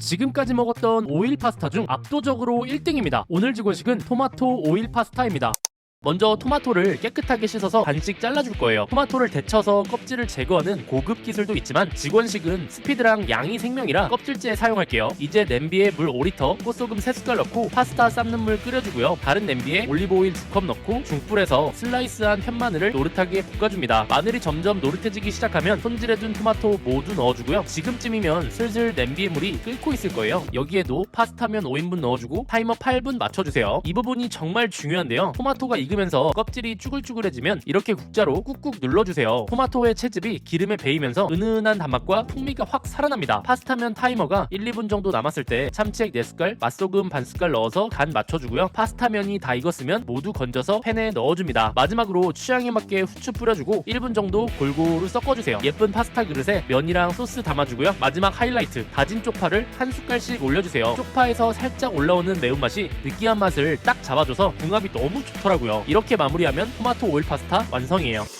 지금까지 먹었던 오일 파스타 중 압도적으로 1등입니다. 오늘 지고식은 토마토 오일 파스타입니다. 먼저 토마토를 깨끗하게 씻어서 반씩 잘라줄 거예요. 토마토를 데쳐서 껍질을 제거하는 고급 기술도 있지만 직원식은 스피드랑 양이 생명이라 껍질째 사용할게요. 이제 냄비에 물 5리터, 꽃소금 3숟갈 넣고 파스타 삶는 물 끓여주고요. 다른 냄비에 올리브오일 2컵 넣고 중불에서 슬라이스한 편마늘을 노릇하게 볶아줍니다. 마늘이 점점 노릇해지기 시작하면 손질해둔 토마토 모두 넣어주고요. 지금쯤이면 슬슬 냄비에 물이 끓고 있을 거예요. 여기에도 파스타면 5인분 넣어주고 타이머 8분 맞춰주세요. 이 부분이 정말 중요한데요. 토마토가 익으면서 껍질이 쭈글쭈글해지면 이렇게 국자로 꾹꾹 눌러주세요. 토마토의 채즙이 기름에 배이면서 은은한 단맛과 풍미가 확 살아납니다. 파스타면 타이머가 1, 2분 정도 남았을 때 참치액 4숟갈, 맛소금 반 숟갈 넣어서 간 맞춰주고요. 파스타면이 다 익었으면 모두 건져서 팬에 넣어줍니다. 마지막으로 취향에 맞게 후추 뿌려주고 1분 정도 골고루 섞어주세요. 예쁜 파스타 그릇에 면이랑 소스 담아주고요. 마지막 하이라이트 다진 쪽파를 한 숟갈씩 올려주세요. 쪽파에서 살짝 올라오는 매운맛이 느끼한 맛을 딱 잡아줘서 궁합이 너무 좋더라고요. 이렇게 마무리하면 토마토 오일 파스타 완성이에요.